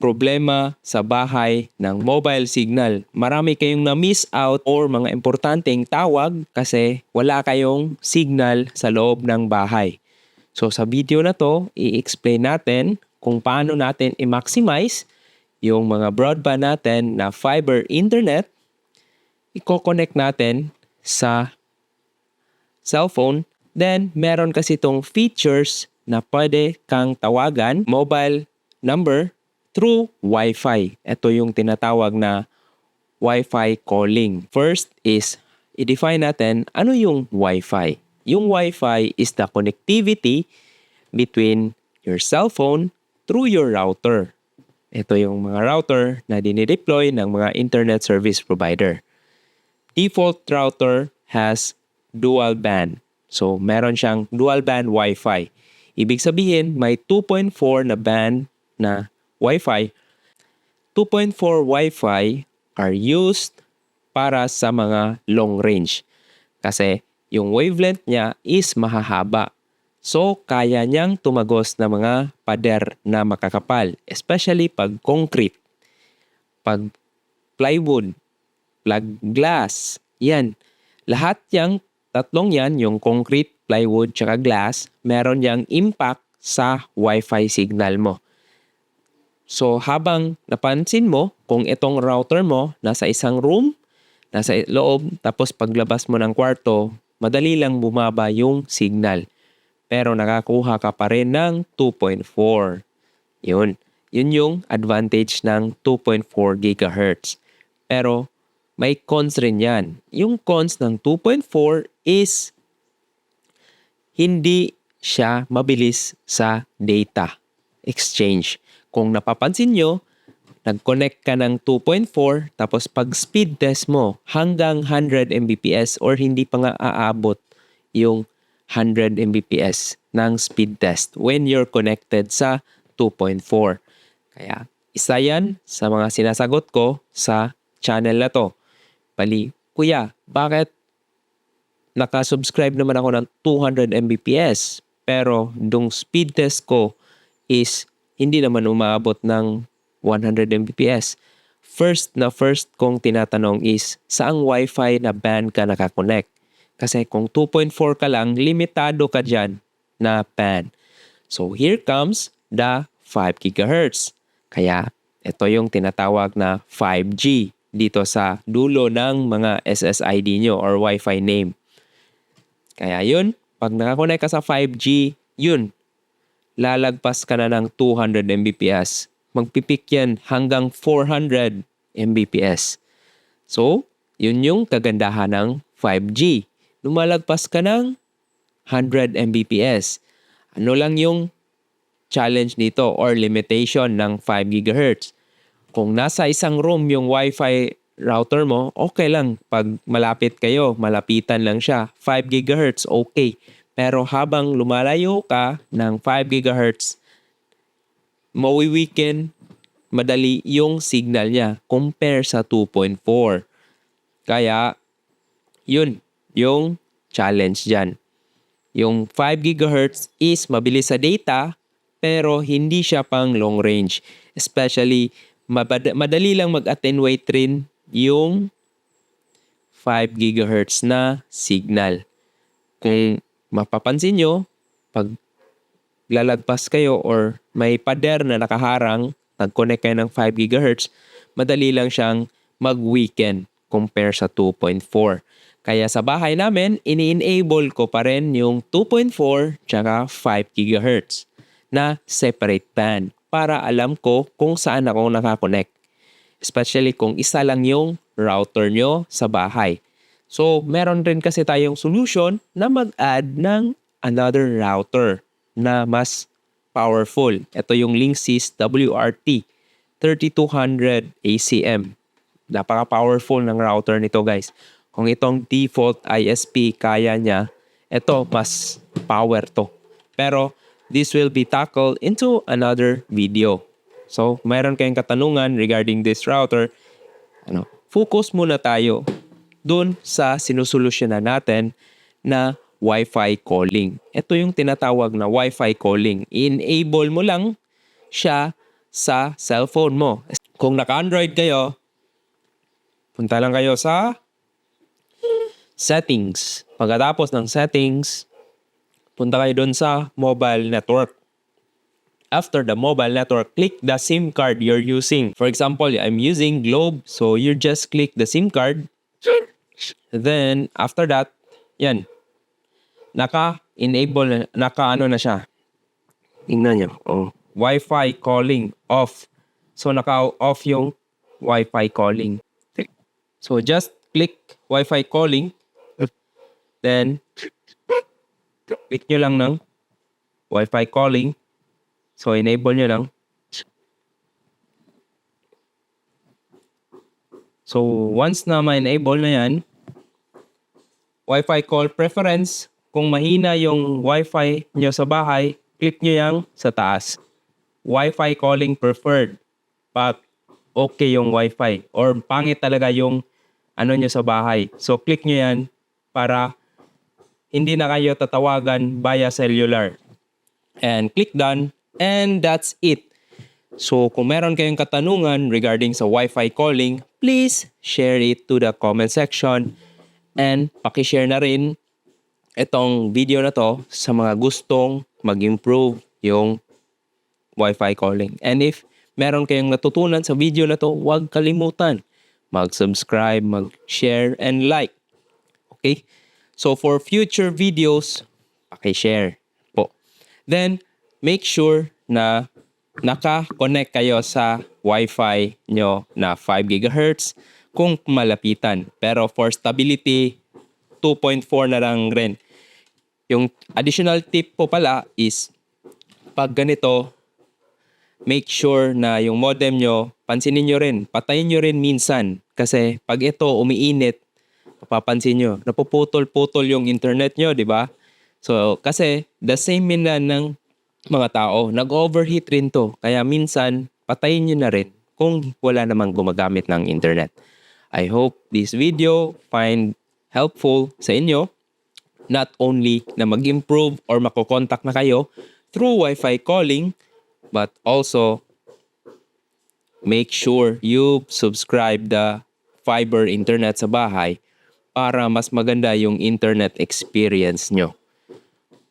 problema sa bahay ng mobile signal. Marami kayong na-miss out or mga importanteng tawag kasi wala kayong signal sa loob ng bahay. So sa video na to, i-explain natin kung paano natin i-maximize yung mga broadband natin na fiber internet. I-connect natin sa cellphone. Then, meron kasi itong features na pwede kang tawagan mobile number through Wi-Fi. Ito yung tinatawag na Wi-Fi calling. First is, i-define natin ano yung Wi-Fi. Yung Wi-Fi is the connectivity between your cellphone through your router. Ito yung mga router na dinideploy ng mga internet service provider. Default router has dual band. So, meron siyang dual band Wi-Fi. Ibig sabihin, may 2.4 na band na Wi-Fi. 2.4 Wi-Fi are used para sa mga long range. Kasi yung wavelength niya is mahahaba. So, kaya niyang tumagos na mga pader na makakapal, especially pag concrete, pag plywood, plug glass, yan. Lahat yang tatlong yan, yung concrete, plywood, tsaka glass, meron yang impact sa Wi-Fi signal mo. So habang napansin mo kung itong router mo nasa isang room, nasa loob, tapos paglabas mo ng kwarto, madali lang bumaba yung signal. Pero nakakuha ka pa rin ng 2.4. Yun. Yun yung advantage ng 2.4 GHz. Pero may cons rin yan. Yung cons ng 2.4 is hindi siya mabilis sa data exchange. Kung napapansin nyo, nag-connect ka ng 2.4 tapos pag speed test mo hanggang 100 Mbps or hindi pa nga aabot yung 100 Mbps ng speed test when you're connected sa 2.4. Kaya isa yan sa mga sinasagot ko sa channel na to. Bali, kuya, bakit nakasubscribe naman ako ng 200 Mbps pero dung speed test ko is hindi naman umaabot ng 100 Mbps. First na first kong tinatanong is saang wifi na band ka nakakonect? Kasi kung 2.4 ka lang, limitado ka dyan na band. So here comes the 5 GHz. Kaya ito yung tinatawag na 5G dito sa dulo ng mga SSID nyo or Wi-Fi name. Kaya yun, pag nakakonect ka sa 5G, yun, lalagpas ka na ng 200 Mbps. Magpipik yan hanggang 400 Mbps. So, yun yung kagandahan ng 5G. Lumalagpas ka ng 100 Mbps. Ano lang yung challenge nito or limitation ng 5 GHz? Kung nasa isang room yung Wi-Fi router mo, okay lang. Pag malapit kayo, malapitan lang siya. 5 GHz, okay. Pero habang lumalayo ka ng 5 GHz, mawiweaken madali yung signal niya compare sa 2.4. Kaya, yun, yung challenge dyan. Yung 5 GHz is mabilis sa data, pero hindi siya pang long range. Especially, madali lang mag-attenuate rin yung 5 GHz na signal. Kung mapapansin nyo, pag lalagpas kayo or may pader na nakaharang, nag-connect kayo ng 5 GHz, madali lang siyang mag-weaken compare sa 2.4. Kaya sa bahay namin, ini-enable ko pa rin yung 2.4 tsaka 5 GHz na separate band para alam ko kung saan ako nakakonect. Especially kung isa lang yung router nyo sa bahay. So, meron rin kasi tayong solution na mag-add ng another router na mas powerful. Ito yung Linksys WRT 3200 ACM. Napaka-powerful ng router nito guys. Kung itong default ISP kaya niya, ito mas power to. Pero this will be tackled into another video. So, mayroon kayong katanungan regarding this router, ano, focus muna tayo dun sa sinusolusyonan natin na Wi-Fi calling. Ito yung tinatawag na Wi-Fi calling. Enable mo lang siya sa cellphone mo. Kung naka-Android kayo, punta lang kayo sa settings. Pagkatapos ng settings, punta kayo doon sa mobile network. After the mobile network, click the SIM card you're using. For example, I'm using Globe, so you just click the SIM card. Then, after that, yan. Naka-enable, na- naka-ano na siya. Tingnan niyo. Oh. Wi-Fi calling off. So, naka-off yung Wi-Fi calling. So, just click Wi-Fi calling. Then, click nyo lang ng Wi-Fi calling. So, enable nyo lang. So, once na ma-enable na yan, Wi-Fi call preference, kung mahina yung Wi-Fi nyo sa bahay, click nyo yang sa taas. Wi-Fi calling preferred. Pag okay yung Wi-Fi or pangit talaga yung ano nyo sa bahay. So, click nyo yan para hindi na kayo tatawagan via cellular. And click done. And that's it. So kung meron kayong katanungan regarding sa Wi-Fi calling, please share it to the comment section. And pakishare na rin itong video na to sa mga gustong mag-improve yung Wi-Fi calling. And if meron kayong natutunan sa video na to, huwag kalimutan mag-subscribe, mag-share, and like. Okay? So for future videos, pakishare po. Then, make sure na naka-connect kayo sa Wi-Fi nyo na 5 GHz kung malapitan. Pero for stability, 2.4 na lang rin. Yung additional tip po pala is pag ganito, make sure na yung modem nyo, pansinin nyo rin, patayin nyo rin minsan. Kasi pag ito umiinit, mapapansin nyo, napuputol-putol yung internet nyo, di ba? So, kasi the same na ng mga tao, nag-overheat rin to. Kaya minsan, patayin nyo na rin kung wala namang gumagamit ng internet. I hope this video find helpful sa inyo. Not only na mag-improve or makokontak na kayo through Wi-Fi calling, but also make sure you subscribe the fiber internet sa bahay para mas maganda yung internet experience nyo.